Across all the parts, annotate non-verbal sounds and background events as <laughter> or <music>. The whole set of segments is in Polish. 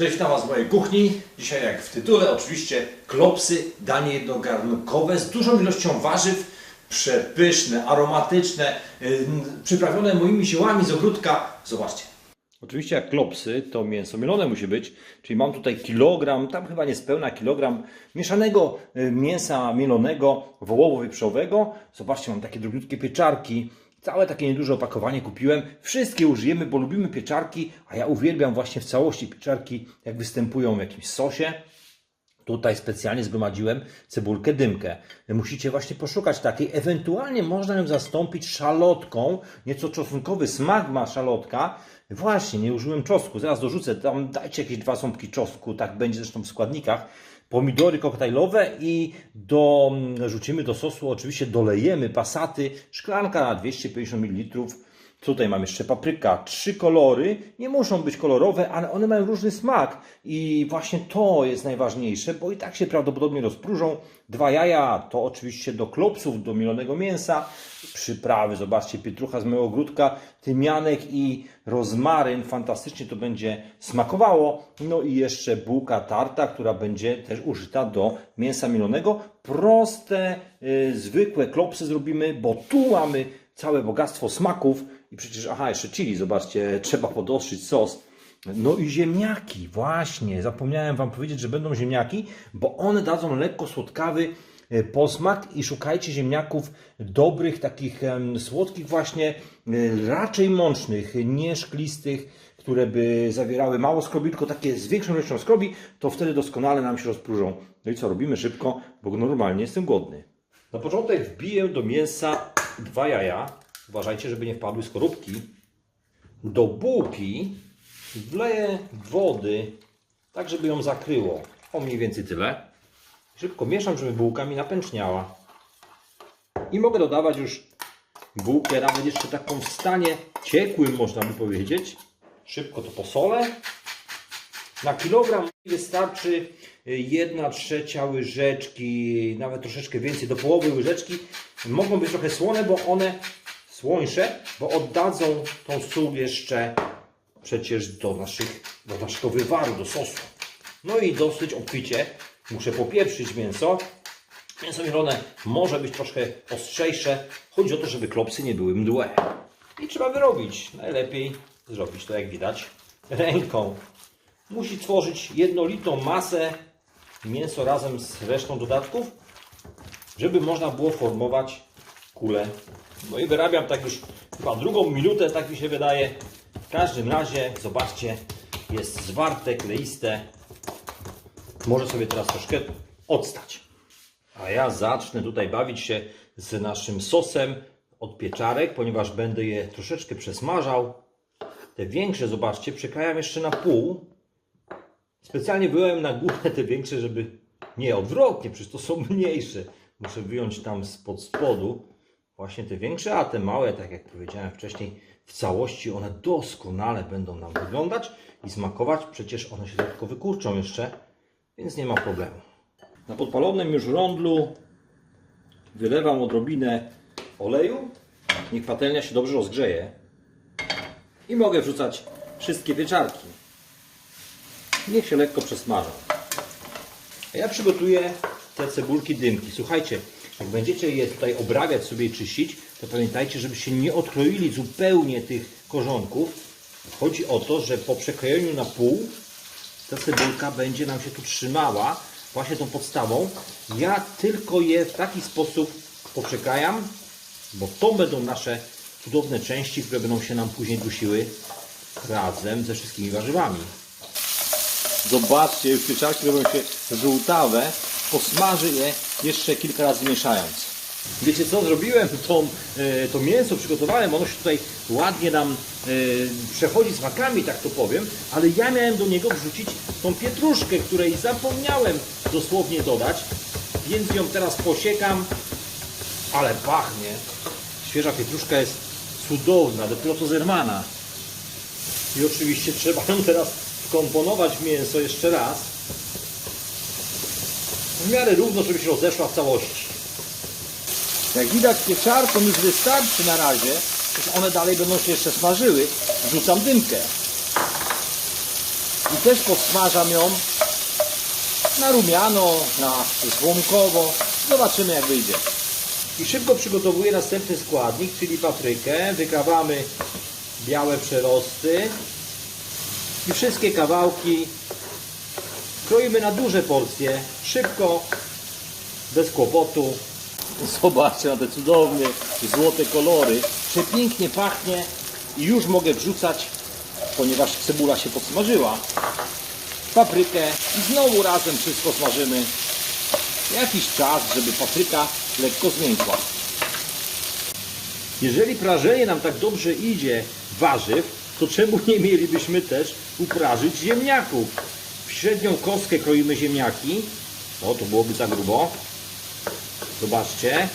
Cześć, witam Was w mojej kuchni. Dzisiaj, jak w tytule, oczywiście klopsy, danie jednogarnkowe z dużą ilością warzyw, przepyszne, aromatyczne, yy, przyprawione moimi siłami z ogródka. Zobaczcie. Oczywiście jak klopsy, to mięso mielone musi być, czyli mam tutaj kilogram, tam chyba niespełna kilogram mieszanego y, mięsa mielonego, wołowo-wieprzowego. Zobaczcie, mam takie drobniutkie pieczarki, całe takie nieduże opakowanie kupiłem. Wszystkie użyjemy, bo lubimy pieczarki, a ja uwielbiam właśnie w całości pieczarki, jak występują w jakimś sosie. Tutaj specjalnie zgromadziłem cebulkę dymkę. Musicie właśnie poszukać takiej. Ewentualnie można ją zastąpić szalotką. Nieco czosnkowy smak ma szalotka. Właśnie, nie użyłem czosnku. Zaraz dorzucę. Tam dajcie jakieś dwa ząbki czosnku. Tak będzie zresztą w składnikach. Pomidory koktajlowe i do, rzucimy do sosu. Oczywiście dolejemy pasaty. Szklanka na 250 ml. Tutaj mam jeszcze papryka, trzy kolory. Nie muszą być kolorowe, ale one mają różny smak. I właśnie to jest najważniejsze, bo i tak się prawdopodobnie rozpróżą. Dwa jaja to oczywiście do klopsów, do mielonego mięsa. Przyprawy, zobaczcie, pietrucha z mojego ogródka, tymianek i rozmaryn. Fantastycznie to będzie smakowało. No i jeszcze bułka tarta, która będzie też użyta do mięsa mielonego. Proste, yy, zwykłe klopsy zrobimy, bo tu mamy całe bogactwo smaków i przecież, aha, jeszcze chili, zobaczcie, <laughs> trzeba podostrzyć sos. No i ziemniaki, właśnie, zapomniałem Wam powiedzieć, że będą ziemniaki, bo one dadzą lekko słodkawy e, posmak i szukajcie ziemniaków dobrych, takich słodkich właśnie, e, raczej mącznych, nie szklistych, które by zawierały mało skrobi, tylko takie z większą ilością skrobi, to wtedy doskonale nam się rozpróżą. No i co, robimy szybko, bo normalnie jestem głodny. Na początek wbiję do mięsa dwa jaja. Uważajcie, żeby nie wpadły skorupki. Do bułki wleję wody, tak żeby ją zakryło. O mniej więcej tyle. Szybko mieszam, żeby bułka mi napęczniała. I mogę dodawać już bułkę, nawet jeszcze taką w stanie ciekłym, można by powiedzieć. Szybko to posolę. Na kilogram wystarczy 1 trzecia łyżeczki, nawet troszeczkę więcej, do połowy łyżeczki. Mogą być trochę słone, bo one słońsze, bo oddadzą tą sól jeszcze przecież do, naszych, do naszego wywaru, do sosu. No i dosyć obficie muszę popieprzyć mięso. Mięso mielone może być troszkę ostrzejsze. Chodzi o to, żeby klopsy nie były mdłe. I trzeba wyrobić. Najlepiej zrobić to, jak widać, ręką. Musi tworzyć jednolitą masę mięso razem z resztą dodatków, żeby można było formować kulę. No i wyrabiam tak już chyba drugą minutę, tak mi się wydaje. W każdym razie, zobaczcie, jest zwarte, kleiste. Może sobie teraz troszkę odstać. A ja zacznę tutaj bawić się z naszym sosem od pieczarek, ponieważ będę je troszeczkę przesmażał. Te większe, zobaczcie, przekrajam jeszcze na pół. Specjalnie wyjąłem na górę te większe, żeby... Nie, odwrotnie, przecież to są mniejsze. Muszę wyjąć tam spod spodu właśnie te większe, a te małe, tak jak powiedziałem wcześniej, w całości one doskonale będą nam wyglądać i smakować. Przecież one się tylko wykurczą jeszcze, więc nie ma problemu. Na podpalonym już rondlu wylewam odrobinę oleju. Niech patelnia się dobrze rozgrzeje. I mogę wrzucać wszystkie pieczarki. Niech się lekko przesmażą. A ja przygotuję te cebulki dymki. Słuchajcie, jak będziecie je tutaj obrabiać sobie i czyścić, to pamiętajcie, żebyście nie odkroili zupełnie tych korzonków. Chodzi o to, że po przekrojeniu na pół ta cebulka będzie nam się tu trzymała właśnie tą podstawą. Ja tylko je w taki sposób poprzekrajam, bo to będą nasze cudowne części, które będą się nam później dusiły razem ze wszystkimi warzywami. Zobaczcie, już pieczarki robią się żółtawe. Posmażę je jeszcze kilka razy mieszając. Wiecie co, zrobiłem tą, e, to mięso, przygotowałem, ono się tutaj ładnie nam e, przechodzi smakami, tak to powiem, ale ja miałem do niego wrzucić tą pietruszkę, której zapomniałem dosłownie dodać, więc ją teraz posiekam, ale pachnie. Świeża pietruszka jest cudowna, dopiero to zerwana. I oczywiście trzeba ją teraz wkomponować w mięso jeszcze raz. W miarę równo, żeby się rozeszła w całości. Jak widać pieczarką już wystarczy na razie, to one dalej będą się jeszcze smażyły. Wrzucam dymkę. I też podsmażam ją na rumiano, na słomkowo. Zobaczymy jak wyjdzie. I szybko przygotowuję następny składnik, czyli paprykę. Wykrawamy białe przerosty. I wszystkie kawałki kroimy na duże porcje. Szybko, bez kłopotu. Zobaczcie na te cudowne, złote kolory. Przepięknie pachnie i już mogę wrzucać, ponieważ cebula się podsmażyła, paprykę i znowu razem wszystko smażymy jakiś czas, żeby papryka lekko zmiękła. Jeżeli prażenie nam tak dobrze idzie warzyw, to czemu nie mielibyśmy też uprażyć ziemniaków? Średnią kostkę kroimy ziemniaki. O, to byłoby za grubo. Zobaczcie.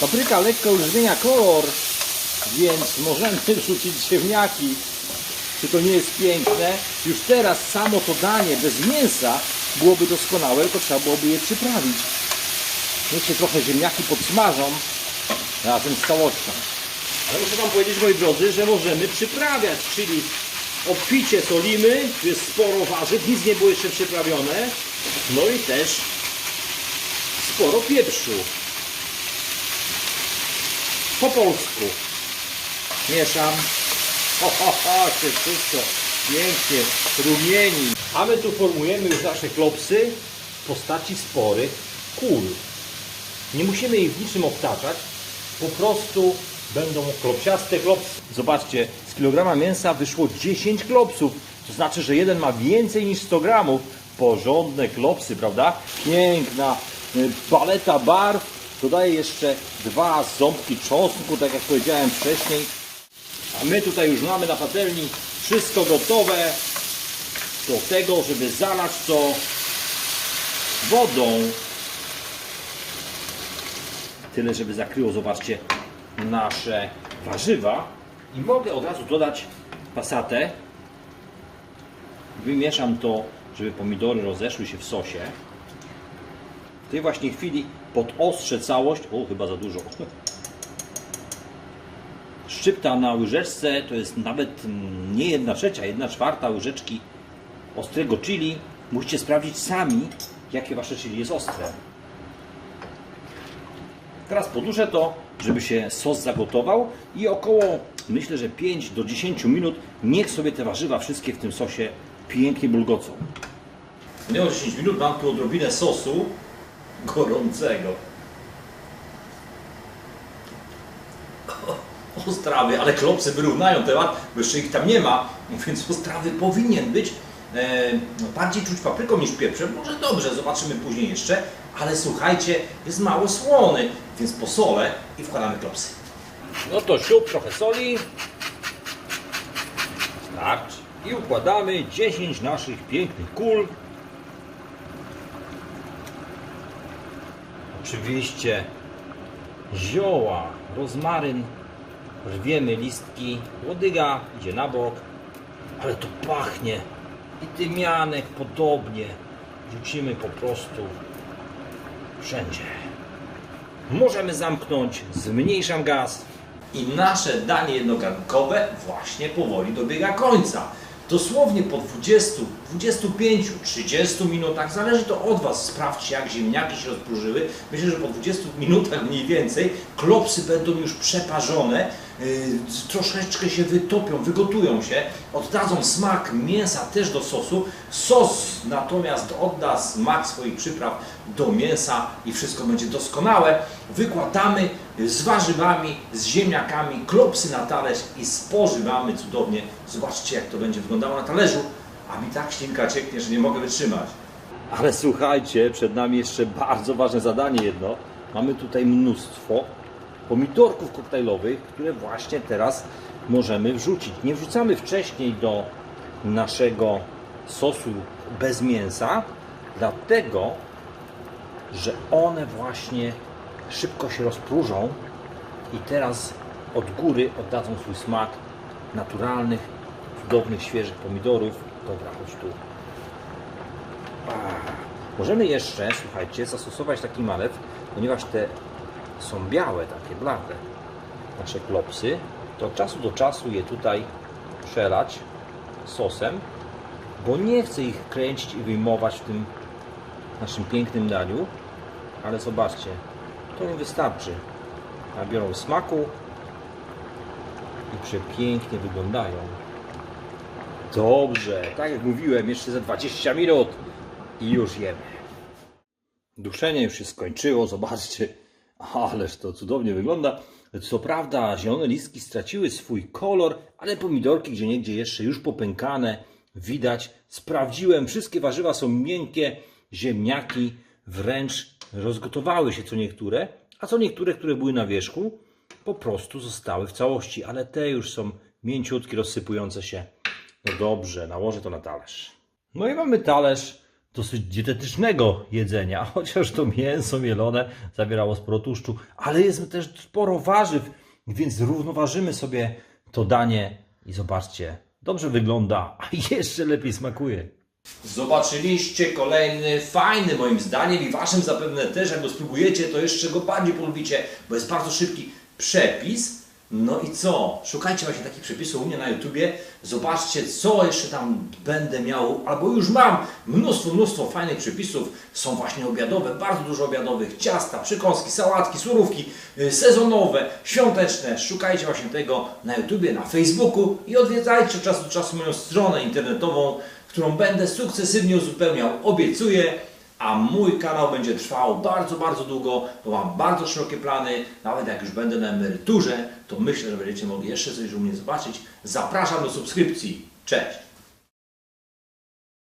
Papryka lekko już zmienia kolor, więc możemy <laughs> wrzucić ziemniaki. Czy to nie jest piękne? Już teraz samo to danie bez mięsa byłoby doskonałe, tylko trzeba byłoby je przyprawić. Niech się trochę ziemniaki podsmażą razem z całością. Ale muszę Wam powiedzieć, moi drodzy, że możemy przyprawiać, czyli obficie solimy, tu jest sporo warzyw, nic nie było jeszcze przyprawione, no i też sporo pieprzu. Po polsku. Mieszam. Ho, ho, ho, się wszystko pięknie rumieni. A my tu formujemy już nasze klopsy w postaci sporych kul. Nie musimy ich w niczym obtaczać, po prostu będą klopsiaste klopsy. Zobaczcie, z kilograma mięsa wyszło 10 klopsów. To znaczy, że jeden ma więcej niż 100 gramów. Porządne klopsy, prawda? Piękna y, paleta barw. Dodaję jeszcze dwa ząbki czosnku, tak jak powiedziałem wcześniej. A my tutaj już mamy na patelni wszystko gotowe do tego, żeby zalać to wodą. Tyle, żeby zakryło, zobaczcie, nasze warzywa. I mogę od razu dodać pasatę. Wymieszam to, żeby pomidory rozeszły się w sosie. W tej właśnie chwili podostrzę całość. O, chyba za dużo. <laughs> Szczypta na łyżeczce to jest nawet mm, nie jedna trzecia, jedna czwarta łyżeczki ostrego chili. Musicie sprawdzić sami, jakie wasze chili jest ostre. Teraz poduszę to, żeby się sos zagotował i około, myślę, że 5 do 10 minut niech sobie te warzywa wszystkie w tym sosie pięknie bulgocą. Minęło 10 minut, mam tu odrobinę sosu gorącego. Ostrawy, ale klopsy wyrównają temat, bo jeszcze ich tam nie ma, więc ostrawy powinien być. E, no, bardziej czuć papryką niż pieprzem, może dobrze, zobaczymy później jeszcze, ale słuchajcie, jest mało słony, więc posolę i wkładamy klopsy. No to siup, trochę soli. Starczy. I układamy 10 naszych pięknych kul. Oczywiście zioła, rozmaryn, rwiemy listki, łodyga idzie na bok, ale to pachnie i tymianek podobnie rzucimy po prostu wszędzie. Możemy zamknąć, zmniejszam gaz i nasze danie jednogarnkowe właśnie powoli dobiega końca. Dosłownie po 20, 25, 30 minutach, zależy to od Was, sprawdźcie jak ziemniaki się rozpróżyły. Myślę, że po 20 minutach mniej więcej klopsy będą już przeparzone, yy, troszeczkę się wytopią, wygotują się, oddadzą smak mięsa też do sosu. Sos natomiast odda smak swoich przypraw do mięsa i wszystko będzie doskonałe. Wykładamy z warzywami, z ziemniakami, klopsy na talerz i spożywamy cudownie. Zobaczcie jak to będzie wyglądało na talerzu, a mi tak ślinka cieknie, że nie mogę wytrzymać. Ale słuchajcie, przed nami jeszcze bardzo ważne zadanie jedno. Mamy tutaj mnóstwo pomidorków koktajlowych, które właśnie teraz możemy wrzucić. Nie wrzucamy wcześniej do naszego sosu bez mięsa, dlatego że one właśnie szybko się rozpróżą i teraz od góry oddadzą swój smak naturalnych, cudownych, świeżych pomidorów. Dobra, chodź tu. Możemy jeszcze, słuchajcie, zastosować taki malew, ponieważ te są białe, takie blade, nasze klopsy, to od czasu do czasu je tutaj przelać sosem, bo nie chcę ich kręcić i wyjmować w tym naszym pięknym daniu. Ale zobaczcie, to im wystarczy. Nabiorą smaku i przepięknie wyglądają. Dobrze, tak jak mówiłem, jeszcze za 20 minut i już jemy. Duszenie już się skończyło, zobaczcie. Ależ to cudownie wygląda. Co prawda, zielone listki straciły swój kolor, ale pomidorki gdzie niegdzie jeszcze już popękane. Widać, sprawdziłem, wszystkie warzywa są miękkie, ziemniaki wręcz rozgotowały się co niektóre, a co niektóre, które były na wierzchu, po prostu zostały w całości, ale te już są mięciutkie, rozsypujące się. No dobrze, nałożę to na talerz. No i mamy talerz dosyć dietetycznego jedzenia, <laughs> chociaż to mięso mielone zawierało sporo tłuszczu, ale jest też sporo warzyw, więc równoważymy sobie to danie i zobaczcie, dobrze wygląda, <laughs> a jeszcze lepiej smakuje. Zobaczyliście kolejny fajny moim zdaniem i waszym zapewne też, jak go spróbujecie, to jeszcze go bardziej polubicie, bo jest bardzo szybki przepis. No i co? Szukajcie właśnie takich przepisów u mnie na YouTubie. Zobaczcie, co jeszcze tam będę miał, albo już mam mnóstwo, mnóstwo fajnych przepisów. Są właśnie obiadowe, bardzo dużo obiadowych, ciasta, przekąski, sałatki, surówki, y, sezonowe, świąteczne. Szukajcie właśnie tego na YouTubie, na Facebooku i odwiedzajcie od czasu do czasu moją stronę internetową, którą będę sukcesywnie uzupełniał. Obiecuję. A mój kanał będzie trwał bardzo, bardzo długo, bo mam bardzo szerokie plany. Nawet jak już będę na emeryturze, to myślę, że będziecie mogli jeszcze coś u mnie zobaczyć. Zapraszam do subskrypcji. Cześć!